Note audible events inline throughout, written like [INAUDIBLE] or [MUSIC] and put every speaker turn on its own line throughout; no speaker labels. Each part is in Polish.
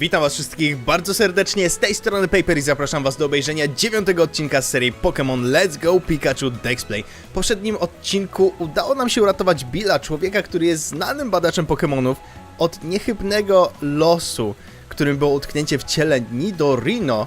Witam was wszystkich bardzo serdecznie, z tej strony Paper i zapraszam was do obejrzenia dziewiątego odcinka z serii Pokémon Let's Go Pikachu Dexplay. W poprzednim odcinku udało nam się uratować Billa, człowieka, który jest znanym badaczem Pokémonów, od niechybnego losu, którym było utknięcie w ciele Nidorino.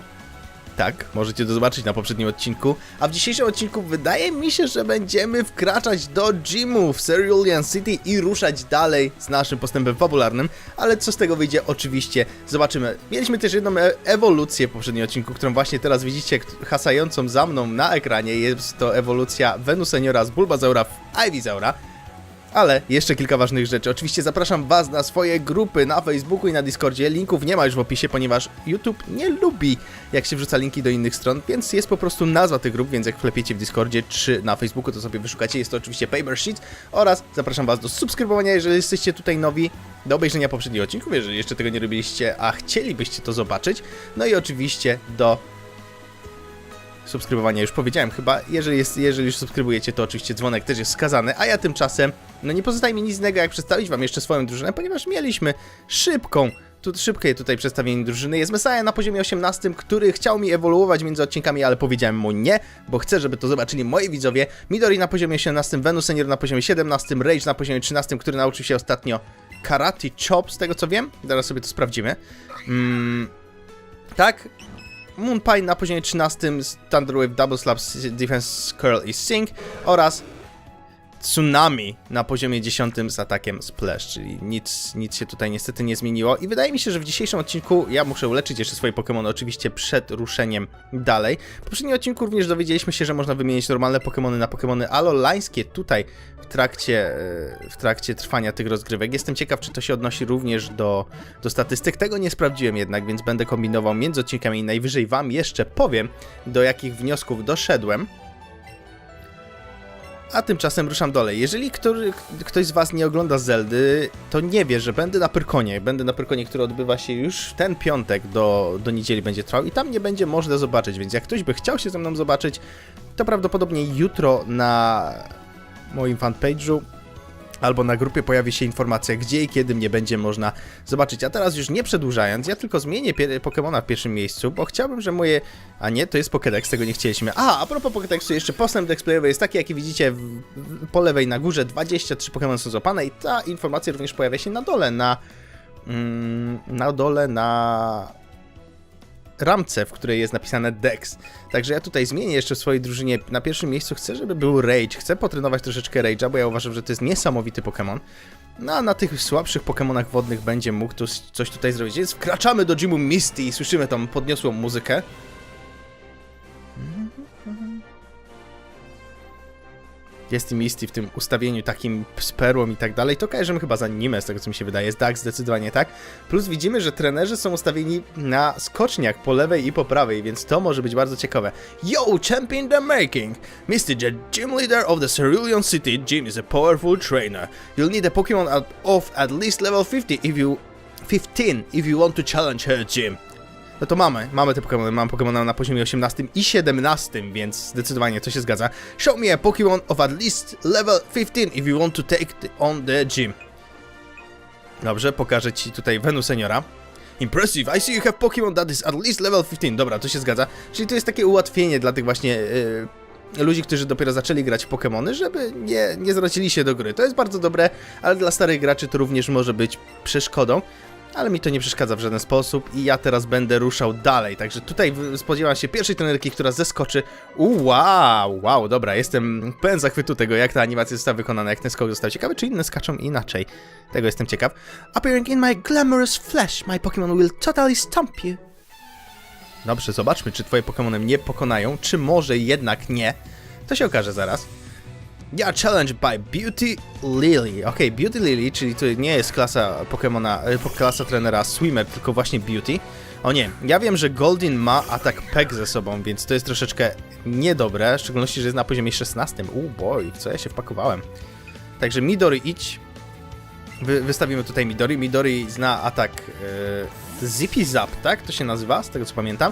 Tak, możecie to zobaczyć na poprzednim odcinku. A w dzisiejszym odcinku wydaje mi się, że będziemy wkraczać do gymu w Cerulean City i ruszać dalej z naszym postępem fabularnym. Ale co z tego wyjdzie, oczywiście zobaczymy. Mieliśmy też jedną e ewolucję w poprzednim odcinku, którą właśnie teraz widzicie hasającą za mną na ekranie. Jest to ewolucja Venuseniora z Bulbazaura w Ivysaura. Ale jeszcze kilka ważnych rzeczy. Oczywiście zapraszam Was na swoje grupy na Facebooku i na Discordzie. Linków nie ma już w opisie, ponieważ YouTube nie lubi, jak się wrzuca linki do innych stron, więc jest po prostu nazwa tych grup, więc jak wklepiecie w Discordzie czy na Facebooku, to sobie wyszukacie. Jest to oczywiście Paper Sheet oraz zapraszam Was do subskrybowania, jeżeli jesteście tutaj nowi, do obejrzenia poprzednich odcinków, jeżeli jeszcze tego nie robiliście, a chcielibyście to zobaczyć. No i oczywiście do subskrybowania już powiedziałem chyba. Jeżeli, jest, jeżeli już subskrybujecie, to oczywiście dzwonek też jest skazany, a ja tymczasem, no nie pozostaje mi nic innego jak przedstawić wam jeszcze swoją drużynę, ponieważ mieliśmy szybką, tu, szybkie tutaj przedstawienie drużyny. Jest Messiah na poziomie 18, który chciał mi ewoluować między odcinkami, ale powiedziałem mu nie, bo chcę, żeby to zobaczyli moi widzowie. Midori na poziomie 18, Venus Senior na poziomie 17, Rage na poziomie 13, który nauczył się ostatnio Karate Chop, z tego co wiem. Zaraz sobie to sprawdzimy. Mm, tak, Moonpie na poziomie 13 z Thunder Wave Double Slaps Defense Curl i Sing oraz Tsunami na poziomie 10 z atakiem Splash, czyli nic, nic się tutaj niestety nie zmieniło i wydaje mi się, że w dzisiejszym odcinku ja muszę uleczyć jeszcze swoje Pokémony oczywiście przed ruszeniem dalej. W poprzednim odcinku również dowiedzieliśmy się, że można wymienić normalne Pokémony na Pokémony alolańskie tutaj w trakcie, e, w trakcie trwania tych rozgrywek. Jestem ciekaw, czy to się odnosi również do, do statystyk. Tego nie sprawdziłem jednak, więc będę kombinował między odcinkami i najwyżej wam jeszcze powiem, do jakich wniosków doszedłem. A tymczasem ruszam dalej. Jeżeli który, ktoś z Was nie ogląda Zeldy, to nie wie, że będę na Pyrkonie. Będę na Pyrkonie, który odbywa się już w ten piątek do, do niedzieli będzie trwał i tam nie będzie można zobaczyć, więc jak ktoś by chciał się ze mną zobaczyć, to prawdopodobnie jutro na moim fanpage'u albo na grupie pojawi się informacja, gdzie i kiedy mnie będzie można zobaczyć. A teraz już nie przedłużając, ja tylko zmienię Pokemona w pierwszym miejscu, bo chciałbym, że moje... A nie, to jest Pokédex, tego nie chcieliśmy. A, a propos Pokédexu, jeszcze postęp Dexplayowy jest taki, jaki widzicie w, w, po lewej na górze, 23 Pokémon są złapane i ta informacja również pojawia się na dole, na... Mm, na dole, na ramce, w której jest napisane Dex. Także ja tutaj zmienię jeszcze w swojej drużynie. Na pierwszym miejscu chcę, żeby był Rage. Chcę potrenować troszeczkę Rage'a, bo ja uważam, że to jest niesamowity Pokémon. No a na tych słabszych Pokémonach wodnych będzie mógł tu coś tutaj zrobić. Więc wkraczamy do gymu Misty i słyszymy tą podniosłą muzykę. Jest Misty w tym ustawieniu takim z perłą i tak dalej, to kojarzymy chyba z anime, z tego co mi się wydaje. Jest tak, zdecydowanie tak. Plus widzimy, że trenerzy są ustawieni na skoczniach po lewej i po prawej, więc to może być bardzo ciekawe. Yo, champion the making! Mr. The gym leader of the Cerulean City Gym is a powerful trainer. You'll need a Pokemon of at least level 50 if you 15 if you want to challenge her gym. No to mamy, mamy te Pokémony, mam Pokémona na poziomie 18 i 17, więc zdecydowanie to się zgadza. Show me a Pokémon of at least level 15 if you want to take the, on the gym. Dobrze, pokażę ci tutaj Venus Seniora. Impressive, I see you have Pokémon that is at least level 15. Dobra, to się zgadza. Czyli to jest takie ułatwienie dla tych właśnie yy, ludzi, którzy dopiero zaczęli grać Pokémony, żeby nie, nie zwracili się do gry. To jest bardzo dobre, ale dla starych graczy to również może być przeszkodą. Ale mi to nie przeszkadza w żaden sposób i ja teraz będę ruszał dalej. Także tutaj spodziewam się pierwszej trenerki, która zeskoczy. U, wow, wow, dobra, jestem pełen zachwytu tego, jak ta animacja została wykonana, jak ten skok został. Ciekawe, czy inne skaczą inaczej. Tego jestem ciekaw. Appearing in my glamorous flesh, my Pokémon will totally stomp you. Dobrze, zobaczmy, czy twoje Pokémony mnie pokonają, czy może jednak nie. To się okaże zaraz. Yeah, challenged by Beauty Lily. Okej, Beauty Lily, czyli to nie jest klasa Pokemona, po- klasa trenera Swimmer, tylko właśnie Beauty. O nie, ja wiem, że Goldin ma atak Peg ze sobą, więc to jest troszeczkę niedobre, w szczególności, że jest na poziomie 16. U boy, co ja się wpakowałem. Także Midori idź. Wy, wystawimy tutaj Midori. Midori zna atak e, Zippy Zap, tak? To się nazywa, z tego co pamiętam.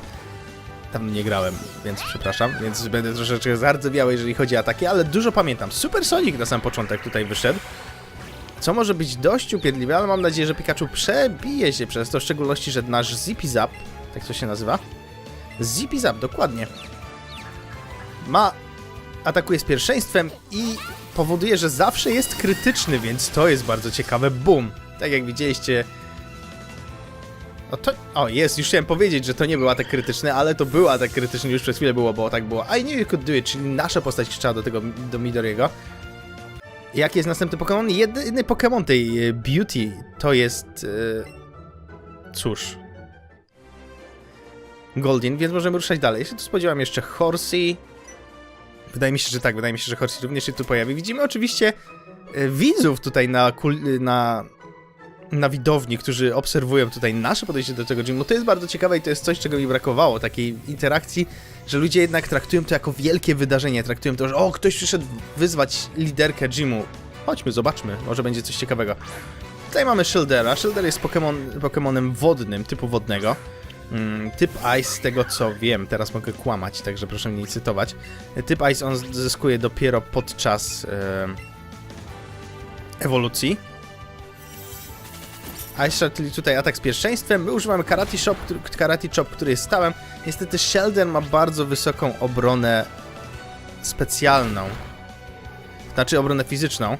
Tam nie grałem, więc przepraszam, więc będę troszeczkę zardzewiały, jeżeli chodzi o ataki, ale dużo pamiętam. Super Sonic na sam początek tutaj wyszedł. co może być dość upierdliwe, ale mam nadzieję, że Pikachu przebije się przez to, w szczególności, że nasz Zippy Zap, tak to się nazywa? Zippy Zap, dokładnie. Ma, atakuje z pierwszeństwem i powoduje, że zawsze jest krytyczny, więc to jest bardzo ciekawe. Boom! Tak jak widzieliście, no to, o jest, już chciałem powiedzieć, że to nie był atak krytyczny, ale to był atak krytyczny, już przez chwilę było, bo tak było. I knew you could do it, czyli nasza postać krzyczała do tego, do Midoriego. Jaki jest następny Pokémon? Jedyny Pokémon tej e, Beauty to jest... E, cóż... Goldin, więc możemy ruszać dalej. Ja się tu spodziewam jeszcze Horsey. Wydaje mi się, że tak, wydaje mi się, że Horsey również się tu pojawi. Widzimy oczywiście e, widzów tutaj na, na na widowni, którzy obserwują tutaj nasze podejście do tego gymu, to jest bardzo ciekawe i to jest coś, czego mi brakowało, takiej interakcji, że ludzie jednak traktują to jako wielkie wydarzenie, traktują to, że o, ktoś przyszedł wyzwać liderkę gymu. Chodźmy, zobaczmy, może będzie coś ciekawego. Tutaj mamy Shieldera. Shielder jest Pokemon, Pokemonem wodnym, typu wodnego. Mm, typ Ice, z tego co wiem, teraz mogę kłamać, także proszę mnie nie cytować. Typ Ice on zyskuje dopiero podczas ewolucji. Ice Shot, czyli tutaj atak z pierwszeństwem. My używamy Karate Chop, który, Karate Chop, który jest stałem. Niestety Sheldon ma bardzo wysoką obronę specjalną. Znaczy obronę fizyczną.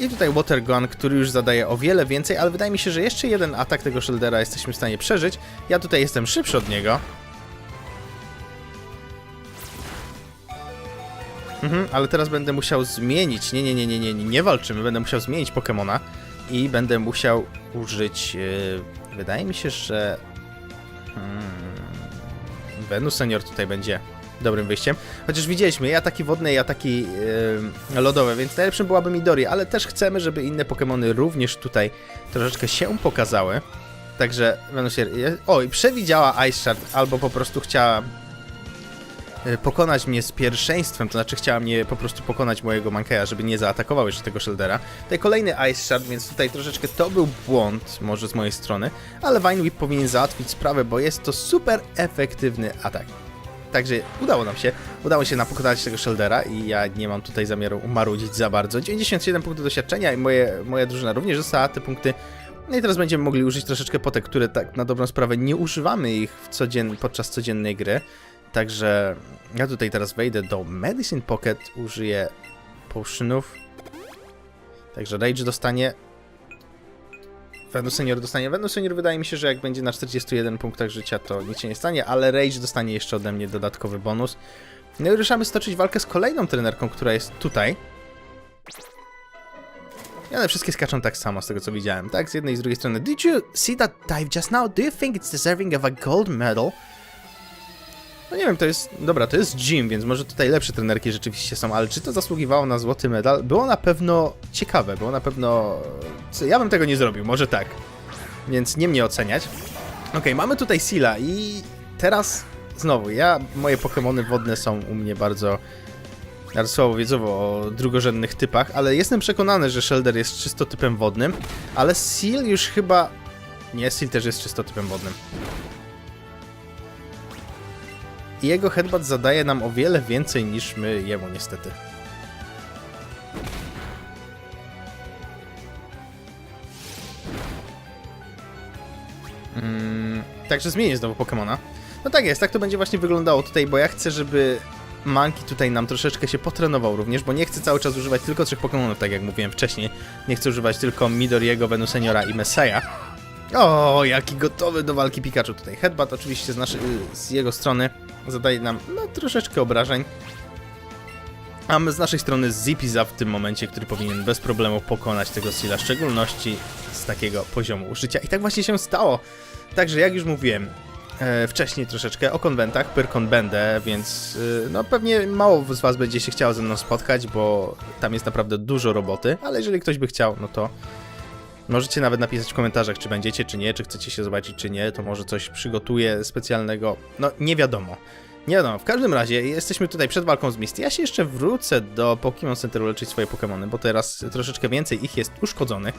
I tutaj Water Gun, który już zadaje o wiele więcej, ale wydaje mi się, że jeszcze jeden atak tego Sheldera jesteśmy w stanie przeżyć. Ja tutaj jestem szybszy od niego. Mhm, ale teraz będę musiał zmienić. Nie, nie, nie, nie, nie, nie walczymy. Będę musiał zmienić Pokemona i będę musiał użyć. Yy, wydaje mi się, że. Hmm, Venus Senior tutaj będzie dobrym wyjściem. Chociaż widzieliśmy i ataki wodne, i ataki yy, lodowe, więc najlepszym byłaby Midori, ale też chcemy, żeby inne Pokémony również tutaj troszeczkę się pokazały. Także Venus Senior. O, i przewidziała Ice Shard, albo po prostu chciała pokonać mnie z pierwszeństwem, to znaczy chciała mnie po prostu pokonać mojego Mankeya, żeby nie zaatakował jeszcze tego Shieldera. Tutaj kolejny Ice Shard, więc tutaj troszeczkę to był błąd może z mojej strony, ale Vine Whip powinien załatwić sprawę, bo jest to super efektywny atak. Także udało nam się, udało się nam pokonać tego Shieldera i ja nie mam tutaj zamiaru umarudzić za bardzo. 97 punktów doświadczenia i moje, moja drużyna również dostała te punkty. No i teraz będziemy mogli użyć troszeczkę potek, które tak na dobrą sprawę nie używamy ich codzien podczas codziennej gry. Także ja tutaj teraz wejdę do Medicine Pocket, użyję potionów. Także Rage dostanie. Venus Senior dostanie. Venus Senior wydaje mi się, że jak będzie na 41 punktach życia, to nic się nie stanie, ale Rage dostanie jeszcze ode mnie dodatkowy bonus. No i ruszamy stoczyć walkę z kolejną trenerką, która jest tutaj. I one wszystkie skaczą tak samo, z tego co widziałem, tak? Z jednej i z drugiej strony. Did you see that dive just now? Do you think it's deserving of a gold medal? No nie wiem, to jest. Dobra, to jest gym, więc może tutaj lepsze trenerki rzeczywiście są, ale czy to zasługiwało na złoty medal? Było na pewno ciekawe, było na pewno. Ja bym tego nie zrobił, może tak. Więc nie mnie oceniać. Okej, mamy tutaj Sila i teraz znowu, ja. Moje Pokémony wodne są u mnie bardzo. Bardzo słabo wiedzowo o drugorzędnych typach, ale jestem przekonany, że Shelder jest czysto typem wodnym, ale Seal już chyba. Nie, Seal też jest czysto typem wodnym. I jego headbutt zadaje nam o wiele więcej niż my jemu niestety. Mm, także zmienię znowu Pokemona. No tak jest, tak to będzie właśnie wyglądało tutaj, bo ja chcę, żeby Monkey tutaj nam troszeczkę się potrenował również, bo nie chcę cały czas używać tylko trzech Pokemonów, tak jak mówiłem wcześniej. Nie chcę używać tylko Midoriego, Venuseniora i Messiah. O, jaki gotowy do walki Pikachu tutaj. Headbutt oczywiście z, naszej, z jego strony zadaje nam no, troszeczkę obrażeń. A my z naszej strony Zipiza w tym momencie, który powinien bez problemu pokonać tego Sila, w szczególności z takiego poziomu użycia. I tak właśnie się stało. Także jak już mówiłem e, wcześniej troszeczkę o konwentach, Pyrkon będę, więc e, no pewnie mało z Was będzie się chciało ze mną spotkać, bo tam jest naprawdę dużo roboty, ale jeżeli ktoś by chciał, no to Możecie nawet napisać w komentarzach, czy będziecie, czy nie, czy chcecie się zobaczyć, czy nie, to może coś przygotuję specjalnego. No, nie wiadomo. Nie wiadomo, w każdym razie jesteśmy tutaj przed walką z Misty. Ja się jeszcze wrócę do Pokémon Centeru leczyć swoje Pokémony, bo teraz troszeczkę więcej ich jest uszkodzonych.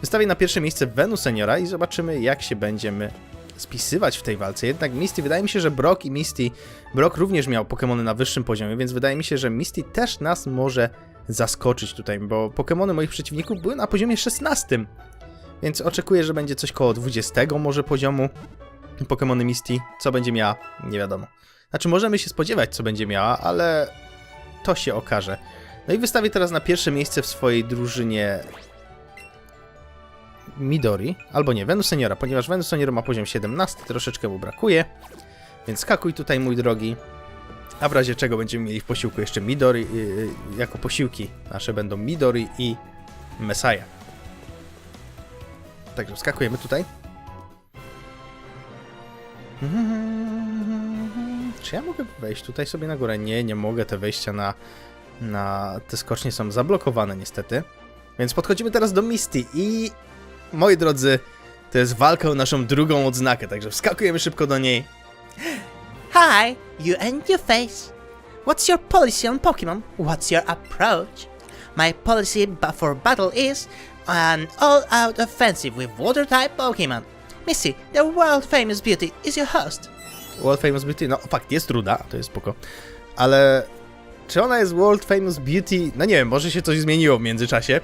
Wystawię na pierwsze miejsce Venus Seniora i zobaczymy, jak się będziemy spisywać w tej walce. Jednak Misty, wydaje mi się, że Brock i Misty, Brock również miał Pokémony na wyższym poziomie, więc wydaje mi się, że Misty też nas może zaskoczyć tutaj, bo Pokémony moich przeciwników były na poziomie 16. Więc oczekuję, że będzie coś koło 20 może poziomu Pokémony Misty. Co będzie miała? Nie wiadomo. Znaczy, możemy się spodziewać, co będzie miała, ale to się okaże. No i wystawię teraz na pierwsze miejsce w swojej drużynie Midori, albo nie, Venus Seniora, ponieważ Venus ma poziom 17, troszeczkę mu brakuje, więc skakuj tutaj, mój drogi. A w razie czego będziemy mieli w posiłku jeszcze Midori, yy, jako posiłki nasze będą Midori i Messiah. Także wskakujemy tutaj. [LAUGHS] Czy ja mogę wejść tutaj sobie na górę? Nie, nie mogę. Te wejścia na, na te skocznie są zablokowane niestety. Więc podchodzimy teraz do Misty i moi drodzy, to jest walka o naszą drugą odznakę, także wskakujemy szybko do niej.
Hi, you and your face. What's your policy on Pokemon? What's your approach? My policy for battle is an all-out offensive with water-type Pokemon. Missy, the world-famous beauty is your host.
World Famous Beauty, no fakt, jest ruda, to jest spoko. Ale czy ona jest World Famous Beauty? No nie wiem, może się coś zmieniło w międzyczasie.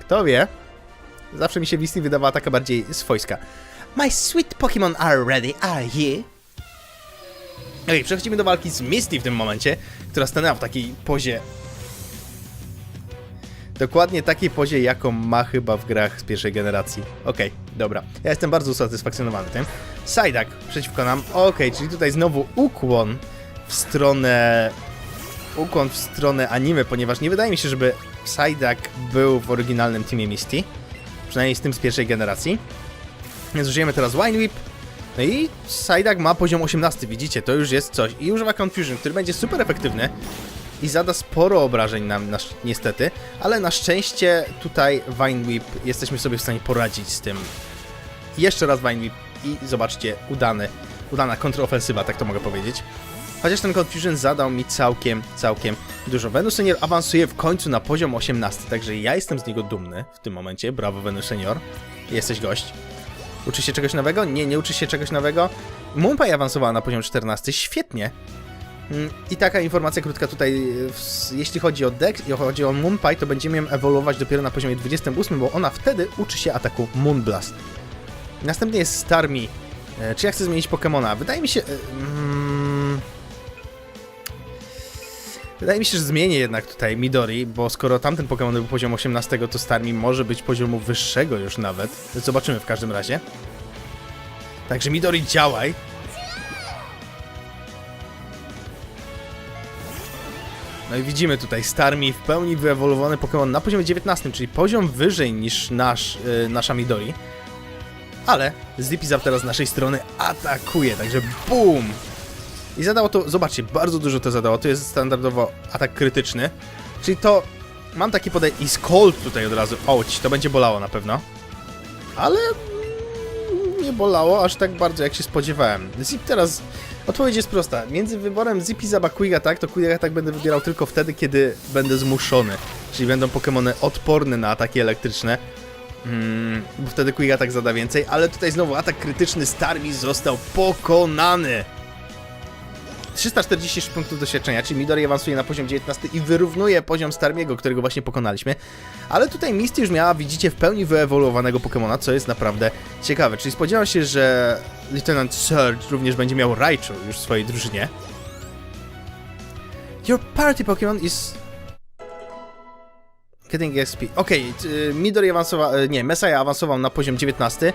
Kto wie? Zawsze mi się Misty wydawała taka bardziej swojska.
My sweet Pokemon are ready, are you?
Okej, przechodzimy do walki z Misty w tym momencie, która stanęła w takiej pozie. Dokładnie takiej pozie, jaką ma chyba w grach z pierwszej generacji. Okej, dobra. Ja jestem bardzo usatysfakcjonowany tym. Psyduck przeciwko nam. Okej, czyli tutaj znowu ukłon w stronę... Ukłon w stronę anime, ponieważ nie wydaje mi się, żeby Psyduck był w oryginalnym teamie Misty. Przynajmniej z tym z pierwszej generacji. Więc użyjemy teraz Wine Whip. No i Psyduck ma poziom 18, widzicie, to już jest coś. I używa Confusion, który będzie super efektywny i zada sporo obrażeń nam, na, niestety, ale na szczęście tutaj Vine Whip jesteśmy sobie w stanie poradzić z tym. Jeszcze raz Vine Whip i zobaczcie, udany, udana kontrofensywa, tak to mogę powiedzieć. Chociaż ten Confusion zadał mi całkiem, całkiem dużo. Venus Senior awansuje w końcu na poziom 18, także ja jestem z niego dumny w tym momencie. Brawo Venus Senior, jesteś gość. Uczy się czegoś nowego? Nie, nie uczy się czegoś nowego. Mumpai awansowała na poziom 14, świetnie. Mm, I taka informacja krótka tutaj, e, jeśli chodzi o Dex i chodzi o Moonpie, to będziemy ją ewoluować dopiero na poziomie 28, bo ona wtedy uczy się ataku Moonblast. Następnie jest Starmie. Czy ja chcę zmienić Pokemona? Wydaje mi się... e, Wydaje mi się, że zmienię jednak tutaj Midori, bo skoro tamten Pokémon był poziom 18, to Starmie może być poziomu wyższego już nawet. Zobaczymy w każdym razie. Także Midori działaj. No i widzimy tutaj Starmie w pełni wyewoluowany Pokémon na poziomie 19, czyli poziom wyżej niż nasz, yy, nasza Midori. Ale Zippyzap teraz z naszej strony atakuje, także BOOM! I zadało to, zobaczcie, bardzo dużo to zadało, to jest standardowo atak krytyczny. Czyli to, mam taki podejście, i Skold tutaj od razu, ouch, to będzie bolało na pewno. Ale mm, nie bolało aż tak bardzo, jak się spodziewałem. Zip teraz, odpowiedź jest prosta, między wyborem Zip i Zaba Quick Attack, to Quick Attack będę wybierał tylko wtedy, kiedy będę zmuszony. Czyli będą Pokémony odporne na ataki elektryczne. Mm, bo wtedy Quick Attack zada więcej, ale tutaj znowu atak krytyczny Starmie został pokonany. 346 punktów doświadczenia, czyli Midori awansuje na poziom 19 i wyrównuje poziom Starmiego, którego właśnie pokonaliśmy. Ale tutaj Misty już miała, widzicie, w pełni wyewoluowanego Pokemona, co jest naprawdę ciekawe. Czyli spodziewam się, że Lieutenant Surge również będzie miał Raichu już w swojej drużynie. Your party Pokemon is... Getting XP. Okej, okay, Midori awansował, e, nie, Messiah awansował na poziom 19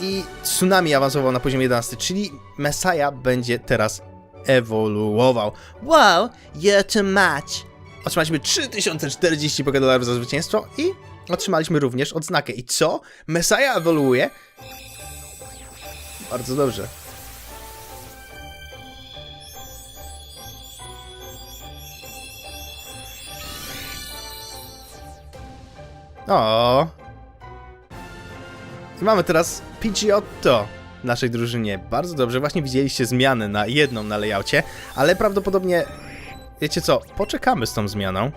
i Tsunami awansował na poziom 11, czyli Messiah będzie teraz ewoluował.
Wow, you're too much.
Otrzymaliśmy 3040 dolarów za zwycięstwo i otrzymaliśmy również odznakę. I co? Messiah ewoluuje? Bardzo dobrze. O. I mamy teraz Pidgeotto naszej drużynie. Bardzo dobrze, właśnie widzieliście zmianę na jedną na layoutie, ale prawdopodobnie, wiecie co, poczekamy z tą zmianą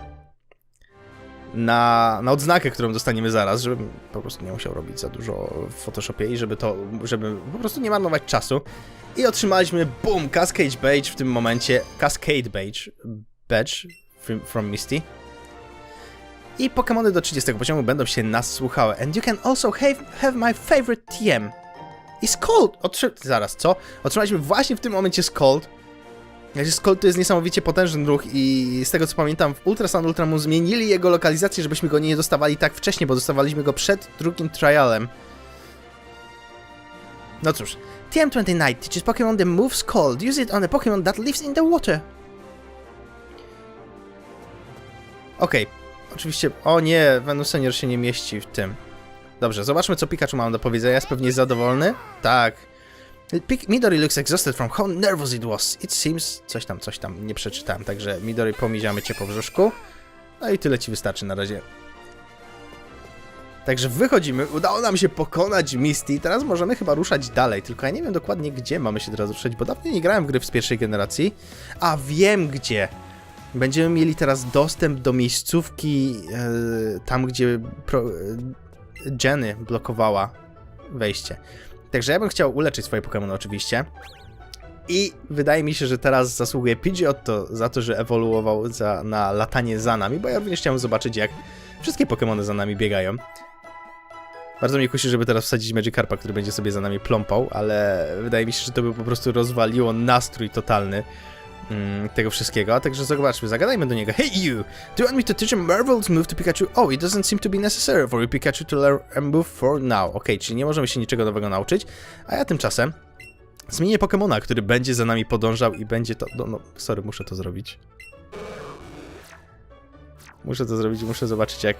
na, na odznakę, którą dostaniemy zaraz, żebym po prostu nie musiał robić za dużo w Photoshopie i żeby to, żeby po prostu nie marnować czasu. I otrzymaliśmy, boom, Cascade Badge w tym momencie, Cascade Badge, badge from, from Misty. I Pokémony do 30 poziomu będą się nas słuchały. And you can also have, have my favorite TM. I Scold! Otrzy... Zaraz, co? Otrzymaliśmy właśnie w tym momencie Scold. Znaczy, Scold to jest niesamowicie potężny ruch i z tego co pamiętam w Ultra Sun Ultra Moon zmienili jego lokalizację, żebyśmy go nie dostawali tak wcześnie, bo dostawaliśmy go przed drugim trialem. No cóż, TM29 teaches Pokemon the move Scald. Use it on a Pokemon that lives in the water. Okej, oczywiście... O nie, Venusenior się nie mieści w tym. Dobrze, zobaczmy co Pikachu ma do powiedzenia. Jest pewnie zadowolony? Tak. Pik Midori looks exhausted from how nervous it was. It seems... Coś tam, coś tam, nie przeczytałem. Także Midori, pomiziamy cię po brzuszku. No i tyle ci wystarczy na razie. Także wychodzimy, udało nam się pokonać Misty, teraz możemy chyba ruszać dalej, tylko ja nie wiem dokładnie gdzie mamy się teraz ruszać, bo dawno nie grałem w gry z pierwszej generacji, a wiem gdzie. Będziemy mieli teraz dostęp do miejscówki e, tam, gdzie pro, Jenny blokowała wejście. Także ja bym chciał uleczyć swoje Pokémony oczywiście. I wydaje mi się, że teraz zasługuje Pidgeotto za to, że ewoluował za, na latanie za nami, bo ja również chciałem zobaczyć, jak wszystkie Pokémony za nami biegają. Bardzo mnie kusi, żeby teraz wsadzić Magikarpa, który będzie sobie za nami pląpał, ale wydaje mi się, że to by po prostu rozwaliło nastrój totalny mm, tego wszystkiego. Także zobaczmy, zagadajmy do niego. Hey you! Do you want me to teach a Marvel's move to Pikachu? Oh, it doesn't seem to be necessary for your Pikachu to learn a move for now. Okej, czyli nie możemy się niczego nowego nauczyć, a ja tymczasem zmienię Pokemona, który będzie za nami podążał i będzie to... No, no, sorry, muszę to zrobić. Muszę to zrobić, muszę zobaczyć jak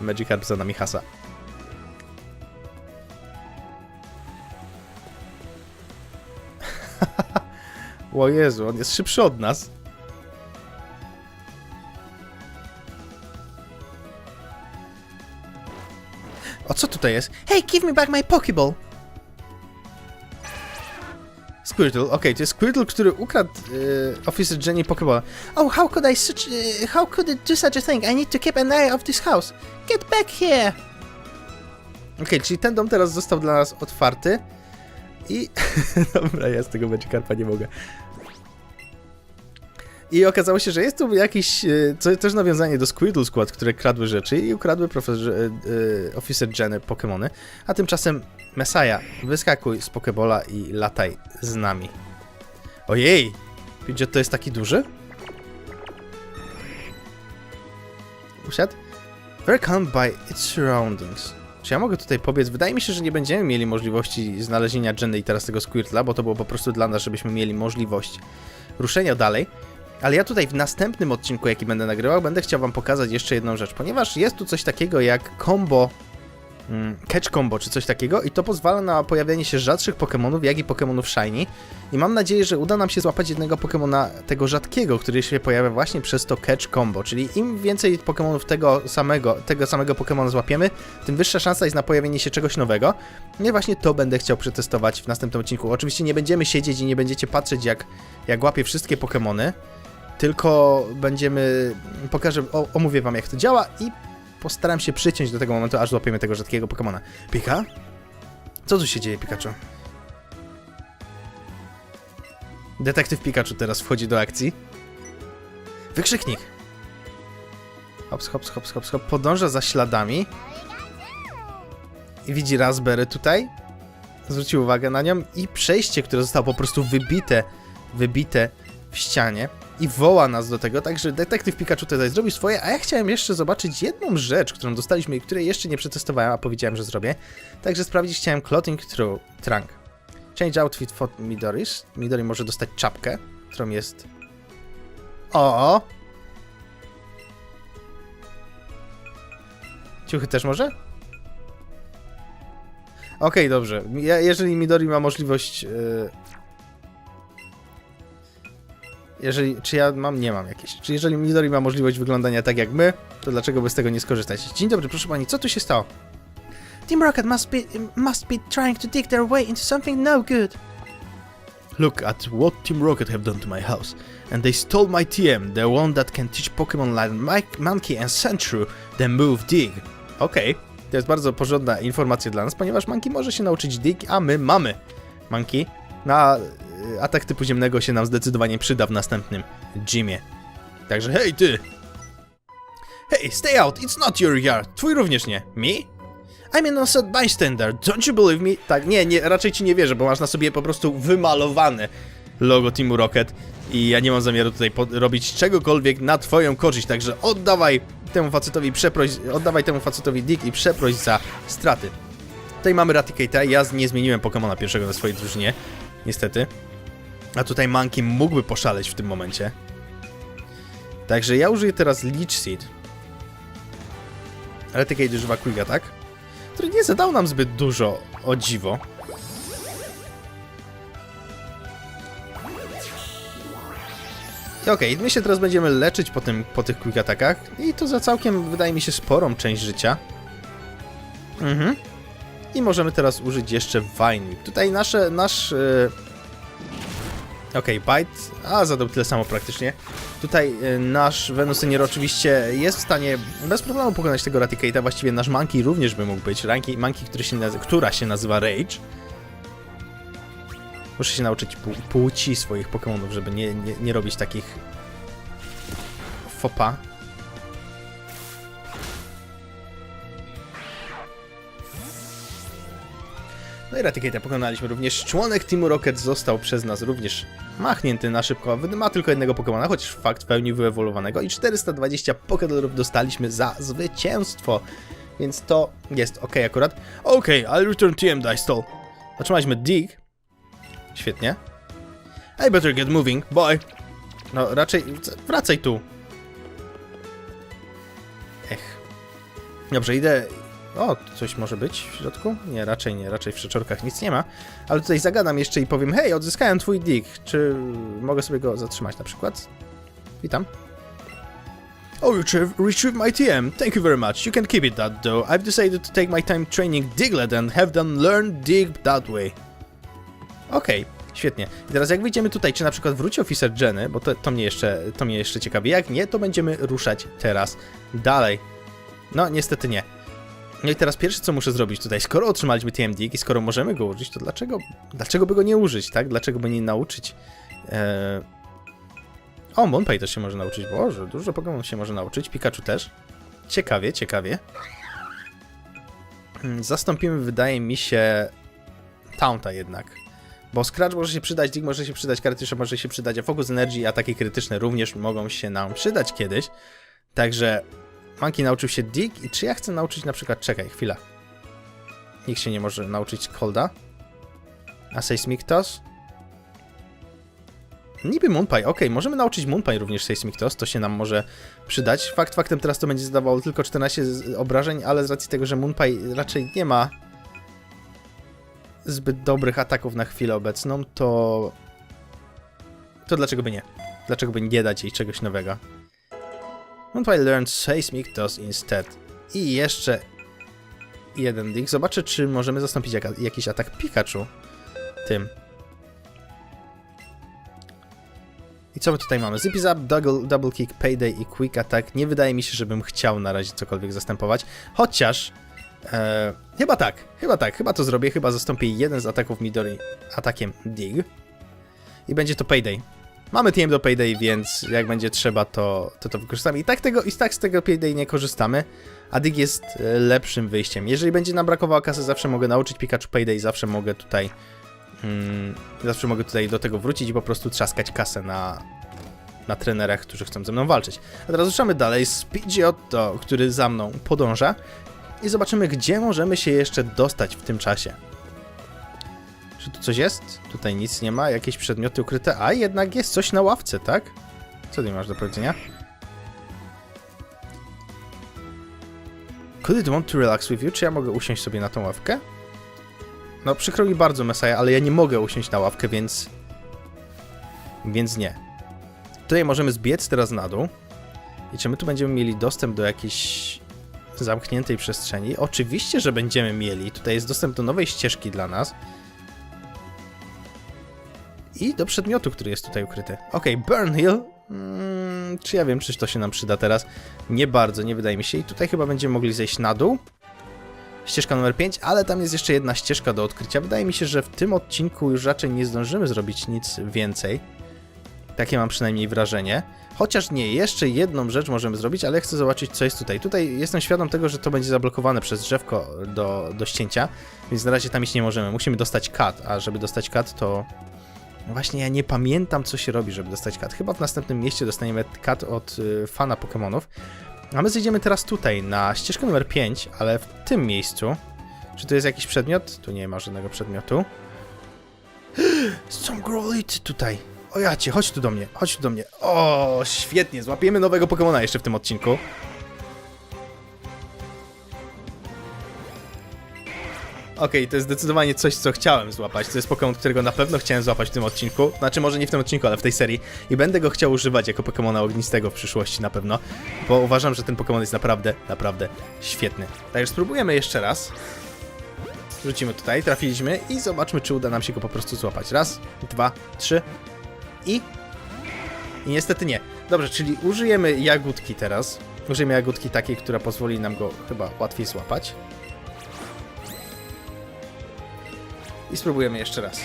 Magikarp za nami hasa. [LAUGHS] O Jezu, on jest szybszy od nas. O co tutaj jest?
Hey, give me back my Pokeball!
Squirtle, okej, to jest Squirtle, który ukradł yy, Officer Jenny Pokeball.
Oh, how could I such... Uh, how could it do such a thing? I need to keep an eye of this house. Get back here!
Okej, czyli ten dom teraz został dla nas otwarty. I... [LAUGHS] Dobra, ja z tego Magikarpa nie mogę. I okazało się, że jest tu jakiś, e, co, też nawiązanie do Squirtle Squad, które kradły rzeczy i ukradły profesor, e, e, Officer Jenny Pokémony. A tymczasem Messiah, wyskakuj z Pokebola i lataj z nami. Ojej! Pidgeot to jest taki duży? Usiadł? Calm by its surroundings. Czy ja mogę tutaj pobiec? Wydaje mi się, że nie będziemy mieli możliwości znalezienia Jenny i teraz tego Squirtla, bo to było po prostu dla nas, żebyśmy mieli możliwość ruszenia dalej. Ale ja tutaj w następnym odcinku, jaki będę nagrywał, będę chciał wam pokazać jeszcze jedną rzecz, ponieważ jest tu coś takiego jak combo, mm, catch combo czy coś takiego i to pozwala na pojawianie się rzadszych Pokémonów, jak i Pokémonów Shiny. I mam nadzieję, że uda nam się złapać jednego Pokémona tego rzadkiego, który się pojawia właśnie przez to catch combo, czyli im więcej Pokémonów tego samego, tego samego Pokémona złapiemy, tym wyższa szansa jest na pojawienie się czegoś nowego. No i właśnie to będę chciał przetestować w następnym odcinku. Oczywiście nie będziemy siedzieć i nie będziecie patrzeć jak, jak łapię wszystkie Pokémony, tylko będziemy, pokażę, o, omówię wam jak to działa i postaram się przyciąć do tego momentu, aż złapiemy tego rzadkiego Pokemona. Pika? Co tu się dzieje, Pikachu? Detektyw Pikachu teraz wchodzi do akcji. Wykrzyknik! Hops, hops, hops, hops, hops. Podąża za śladami. I widzi Raspberry tutaj. Zwrócił uwagę na nią. I przejście, które zostało po prostu wybite, wybite w ścianie. I woła nas do tego, także detektyw Pikachu tutaj zrobił swoje, a ja chciałem jeszcze zobaczyć jedną rzecz, którą dostaliśmy i której jeszcze nie przetestowałem, a powiedziałem, że zrobię. Także sprawdzić chciałem Clothing Tru- Trunk. Change outfit for Midori's. Midori może dostać czapkę, którą jest... O! Ciuchy też może? Okej, dobrze. Ja, jeżeli Midori ma możliwość... Yy... Jeżeli, czy ja mam? Nie mam jakiejś. Czy jeżeli Midori ma możliwość wyglądania tak jak my, to dlaczego by z tego nie skorzystać? Dzień dobry, proszę pani, co tu się stało?
Team Rocket must be must be trying to dig their way into something no good.
Look at what Team Rocket have done to my house. And they stole my TM, the one that can teach Pokemon like Mike, Monkey and Sentru the move Dig. Okej, to jest bardzo porządna informacja dla nas, ponieważ Monkey może się nauczyć Dig, a my mamy Monkey. Na atak typu ziemnego się nam zdecydowanie przyda w następnym gymie. Także hej ty! Hey, stay out, it's not your yard. Twój również nie. Me? I'm an innocent bystander, don't you believe me? Tak, nie, nie, raczej ci nie wierzę, bo masz na sobie po prostu wymalowane logo Teamu Rocket i ja nie mam zamiaru tutaj robić czegokolwiek na twoją korzyść, także oddawaj temu facetowi przeproś, oddawaj temu facetowi Dick i przeproś za straty. Tutaj mamy Raticate'a, ja nie zmieniłem Pokemona pierwszego na swojej drużynie, niestety. A tutaj Monkey mógłby poszaleć w tym momencie. Także ja użyję teraz Leech Seed. Raticate używa Quicka, tak? Który nie zadał nam zbyt dużo, o dziwo. Okej, my się teraz będziemy leczyć po, tym, po tych quick atakach i to za całkiem, wydaje mi się, sporą część życia. Mhm. I możemy teraz użyć jeszcze Vine. Tutaj nasze, nasz... Yy... Okej, Bite... A, zadał tyle samo praktycznie. Tutaj yy, nasz Venusynier oczywiście jest w stanie bez problemu pokonać tego Raticate'a. Właściwie nasz Monkey również by mógł być. Ranki, Monkey, który się która się nazywa Rage. Muszę się nauczyć pł- płci swoich Pokémonów, żeby nie, nie, nie robić takich fopa. No i Raticate'a pokonaliśmy również. Członek Teamu Rocket został przez nas również machnięty na szybko. Ma tylko jednego Pokemona, chociaż fakt w pełni wyewoluowanego. I 420 Pokédolów dostaliśmy za zwycięstwo. Więc to jest ok akurat. Ok, I'll return TM Dice. Otrzymaliśmy Dig. Świetnie. I better get moving, boy. No, raczej wracaj tu. Ech. Dobrze, idę. O, coś może być w środku? Nie, raczej nie, raczej w przeczorkach nic nie ma. Ale tutaj zagadam jeszcze i powiem, hej, odzyskałem twój dig. Czy mogę sobie go zatrzymać na przykład? Witam. Oh, you retrieve, retrieve my TM. Thank you very much. You can keep it that though. I've decided to take my time training Diglett and have them learn dig that way. Okej, świetnie. I teraz jak wyjdziemy tutaj, czy na przykład wróci oficer Jenny, bo to, to, mnie jeszcze, to mnie jeszcze ciekawi. Jak nie, to będziemy ruszać teraz dalej. No, niestety nie. No i teraz pierwsze, co muszę zrobić tutaj, skoro otrzymaliśmy TMD i skoro możemy go użyć, to dlaczego, dlaczego by go nie użyć, tak? Dlaczego by nie nauczyć? Eee... O, Monpay też się może nauczyć. Boże, dużo Pokémon się może nauczyć. Pikachu też. Ciekawie, ciekawie. Hmm, Zastąpimy, wydaje mi się, Taunta jednak. Bo Scratch może się przydać, Dig może się przydać, Karatysza może się przydać, a Focus Energy i ataki krytyczne również mogą się nam przydać kiedyś. Także Monkey nauczył się Dig i czy ja chcę nauczyć na przykład... Czekaj, chwila. Nikt się nie może nauczyć Colda. A Seismic Toss? Niby Moonpie, okej, możemy nauczyć Moonpie również Seismic Toss, to się nam może przydać. Fakt faktem teraz to będzie zadawało tylko 14 z- obrażeń, ale z racji tego, że Moonpie raczej nie ma zbyt dobrych ataków na chwilę obecną, to... To dlaczego by nie? Dlaczego by nie dać jej czegoś nowego? Moonpie learned Seismic instead. I jeszcze jeden dig. Zobaczę, czy możemy zastąpić jaka, jakiś atak Pikachu tym. I co my tutaj mamy? Zippy Zap, double, double Kick, Payday i Quick Attack. Nie wydaje mi się, żebym chciał na razie cokolwiek zastępować. Chociaż... E, chyba tak, chyba tak, chyba to zrobię. Chyba zastąpię jeden z ataków Midori atakiem Dig. I będzie to Payday. Mamy TM do Payday, więc jak będzie trzeba, to to, to wykorzystamy. I tak, tego, I tak z tego Payday nie korzystamy, a Dig jest e, lepszym wyjściem. Jeżeli będzie nam brakowało kasy, zawsze mogę nauczyć Pikachu Payday, zawsze mogę tutaj mm, zawsze mogę tutaj do tego wrócić i po prostu trzaskać kasę na, na trenerach, którzy chcą ze mną walczyć. A teraz ruszamy dalej z Pidgeotto, który za mną podąża i zobaczymy, gdzie możemy się jeszcze dostać w tym czasie. Czy tu coś jest? Tutaj nic nie ma, jakieś przedmioty ukryte, a jednak jest coś na ławce, tak? Co ty masz do powiedzenia? Could it want to relax with you? Czy ja mogę usiąść sobie na tą ławkę? No, przykro mi bardzo, Messiah, ale ja nie mogę usiąść na ławkę, więc... Więc nie. Tutaj możemy zbiec teraz na dół. I czy my tu będziemy mieli dostęp do jakiejś zamkniętej przestrzeni? Oczywiście, że będziemy mieli. Tutaj jest dostęp do nowej ścieżki dla nas. I do przedmiotu, który jest tutaj ukryty. Okej, Burn Hill. Mm, czy ja wiem, czy to się nam przyda teraz? Nie bardzo, nie wydaje mi się. I tutaj chyba będziemy mogli zejść na dół. Ścieżka numer 5, ale tam jest jeszcze jedna ścieżka do odkrycia. Wydaje mi się, że w tym odcinku już raczej nie zdążymy zrobić nic więcej. Takie mam przynajmniej wrażenie. Chociaż nie, jeszcze jedną rzecz możemy zrobić, ale chcę zobaczyć, co jest tutaj. Tutaj jestem świadom tego, że to będzie zablokowane przez drzewko do, do ścięcia, więc na razie tam iść nie możemy. Musimy dostać kat, a żeby dostać kat, to... No Właśnie ja nie pamiętam, co się robi, żeby dostać kat. Chyba w następnym mieście dostaniemy kat od y, fana Pokémonów. A my zejdziemy teraz tutaj, na ścieżkę numer 5, ale w tym miejscu. Czy tu jest jakiś przedmiot? Tu nie ma żadnego przedmiotu. [GASPS] Są grolity tutaj. O jacie, chodź tu do mnie, chodź tu do mnie. O, świetnie, złapiemy nowego Pokemona jeszcze w tym odcinku. Okej, to jest zdecydowanie coś, co chciałem złapać. To jest Pokémon, którego na pewno chciałem złapać w tym odcinku. Znaczy, może nie w tym odcinku, ale w tej serii. I będę go chciał używać jako Pokémona ognistego w przyszłości na pewno. Bo uważam, że ten Pokémon jest naprawdę, naprawdę świetny. Także spróbujemy jeszcze raz. Rzucimy tutaj, trafiliśmy i zobaczmy, czy uda nam się go po prostu złapać. Raz, dwa, trzy i... I niestety nie. Dobrze, czyli użyjemy jagódki teraz. Użyjemy jagódki takiej, która pozwoli nam go chyba łatwiej złapać. I spróbujemy jeszcze raz.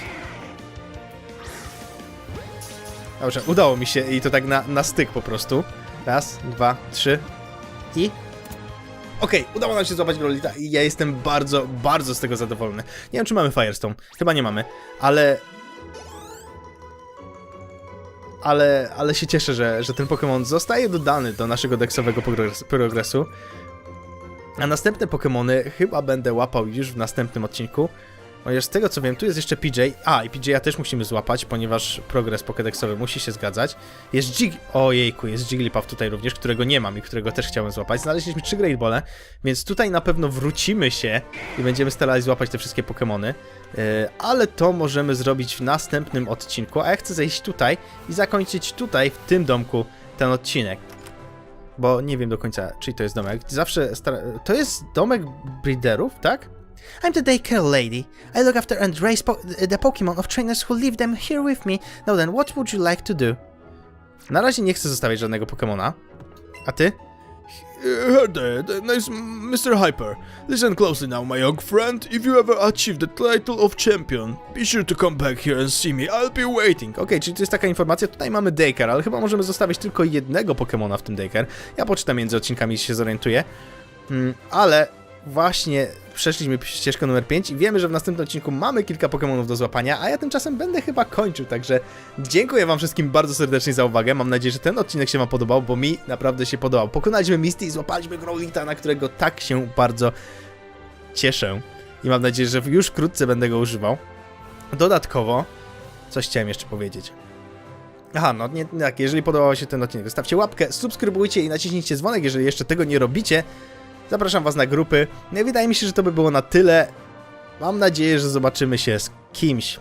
Dobrze, udało mi się i to tak na, na styk po prostu. Raz, dwa, trzy i... Okej, udało nam się złapać Grolita i ja jestem bardzo, bardzo z tego zadowolony. Nie wiem, czy mamy Firestone. Chyba nie mamy, ale... Ale, ale się cieszę, że, że ten Pokémon zostaje dodany do naszego deksowego progres- progresu. A następne Pokémony chyba będę łapał już w następnym odcinku. Chociaż z tego co wiem, tu jest jeszcze PJ. A, i PJ'a też musimy złapać, ponieważ progres pokedeksowy musi się zgadzać. jest Jig... Ojejku, jest Jigglypuff tutaj również, którego nie mam i którego też chciałem złapać. Znaleźliśmy trzy Great Ball'e, więc tutaj na pewno wrócimy się i będziemy starali złapać te wszystkie Pokémony. Yy, ale to możemy zrobić w następnym odcinku, a ja chcę zejść tutaj i zakończyć tutaj, w tym domku, ten odcinek. Bo nie wiem do końca, czyj to jest domek. Zawsze. To jest domek breederów, tak?
I'm the daycare lady. I look after and raise po- the Pokemon of trainers who leave them here with me. Now then, what would you like to do?
Na razie nie chcę zostawiać żadnego Pokemona. A ty?
Hey there, the nice Mr. Hyper. Listen closely now, my young friend. If you ever achieve the title of champion, be sure to come back here and see me. I'll be waiting.
Okej, czyli to jest taka informacja. Tutaj mamy Daycare, ale chyba możemy zostawić tylko jednego Pokemona w tym Daycare. Ja poczytam między odcinkami i się zorientuję. Mm, ale właśnie przeszliśmy ścieżkę numer 5 i wiemy, że w następnym odcinku mamy kilka Pokemonów do złapania, a ja tymczasem będę chyba kończył, także dziękuję wam wszystkim bardzo serdecznie za uwagę. Mam nadzieję, że ten odcinek się wam podobał, bo mi naprawdę się podobał. Pokonaliśmy Misty i złapaliśmy Growlita, na którego tak się bardzo cieszę. I mam nadzieję, że już wkrótce będę go używał. Dodatkowo, coś chciałem jeszcze powiedzieć. Aha, no nie, tak, jeżeli podobał się ten odcinek, zostawcie łapkę, subskrybujcie i naciśnijcie dzwonek, jeżeli jeszcze tego nie robicie. Zapraszam was na grupy. No i wydaje mi się, że to by było na tyle. Mam nadzieję, że zobaczymy się z kimś.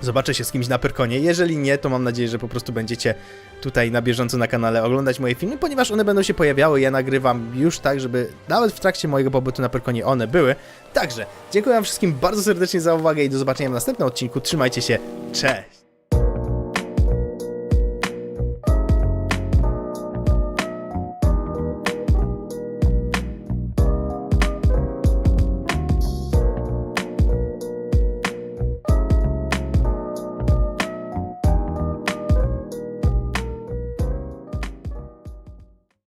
Zobaczę się z kimś na Pyrkonie. Jeżeli nie, to mam nadzieję, że po prostu będziecie tutaj na bieżąco na kanale oglądać moje filmy, ponieważ one będą się pojawiały. Ja nagrywam już tak, żeby nawet w trakcie mojego pobytu na Pyrkonie one były. Także dziękuję wam wszystkim bardzo serdecznie za uwagę i do zobaczenia w następnym odcinku. Trzymajcie się. Cześć!